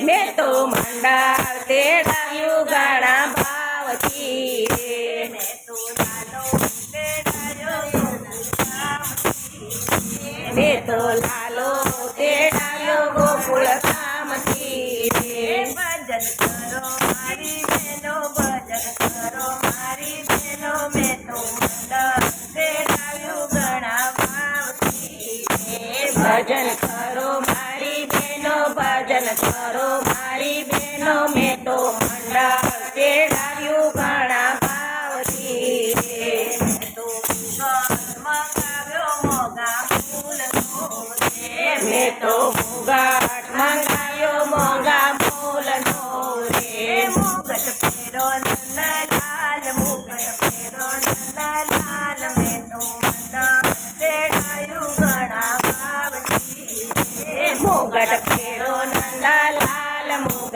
મેં તો મંડાર તેડાયું ગણા ભાવથી મેં તો લાલો તેડાયો ગોકુળ મેં તો મંડા ચેડાવ્યું ભાવથી. તો મગાવ્યો મોગા ફૂલ મેં તો મોગા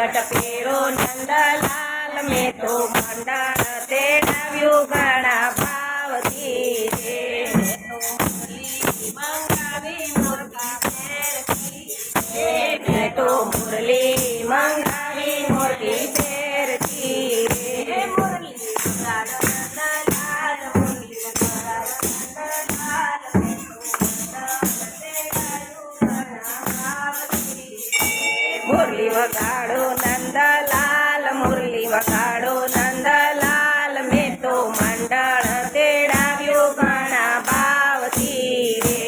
La capirona. મુરલી વગાડો નંદલાલ, મુરલી વગાડો નંદલાલ, મેં તો મંડળ તેડાવ્યો ઘણા ભાવથી રે.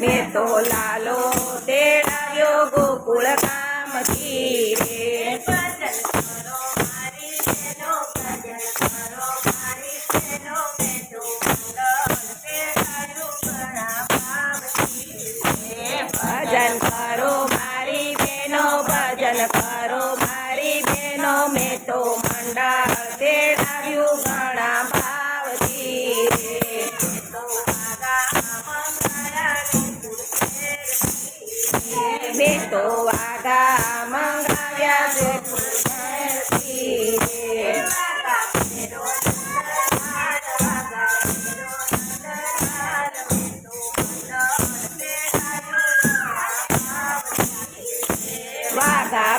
મેં તો લાલો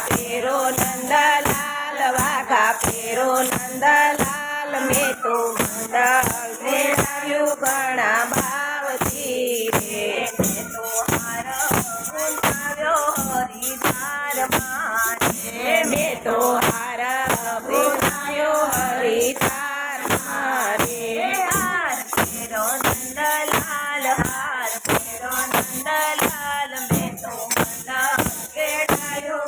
पेरो नंदलाल वाघा पेरो नंदलाल में तो मंडल में आयो गणा મેં તો હાર ભૂલાયો હરિતાર મારે હાર મેરો નંદલાલ હાર મેરો નંદલાલ મેં તો મના કેડાયો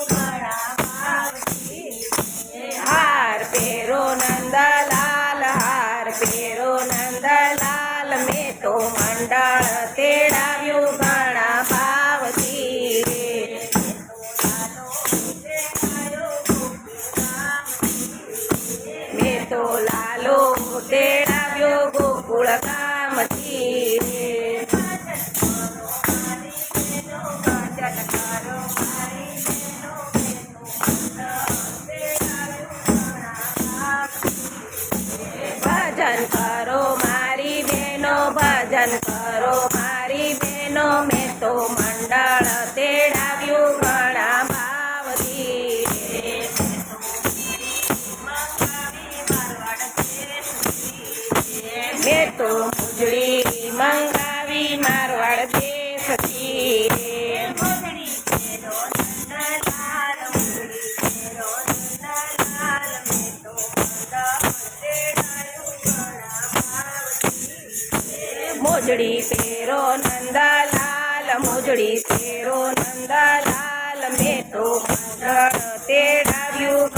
પેરો નંદલાલ, હાર પેરો નંદલાલ, મેં તો લાલો મોટેડાવ્યો ગોકુળ કામથી મારવાડ દેશથી મોજડી પેરો નંદાલાલ મોજડી પેરો નંદાલાલ. મેં તો તેડાવ્યું.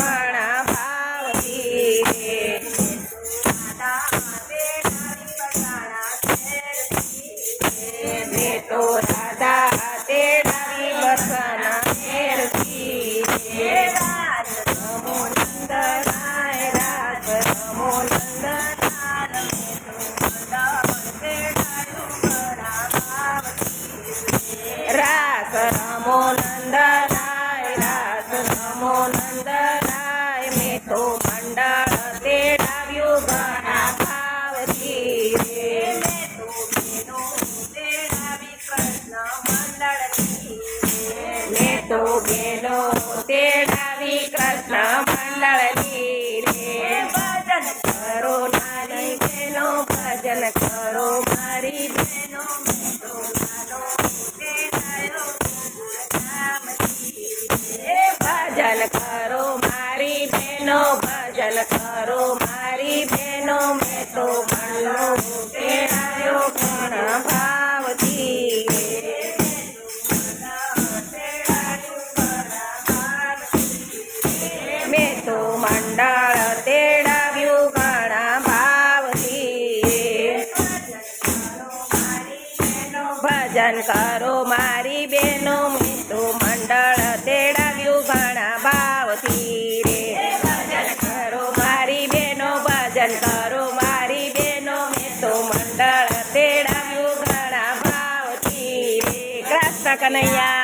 ભજન કરો મારી બહેનો, ભજન કરો મારી બહેનો મેં તો મનનો તેડાયો પણ ભાવથી. તેડાવ્યું ઘણા ભાવથી. ભજન કરો મારી બેનો ભજન કરો મારી બેનો. મેં તો મંડળ તેડાવ્યું ઘણા ભાવથી. કૃષ્ણ કનૈયા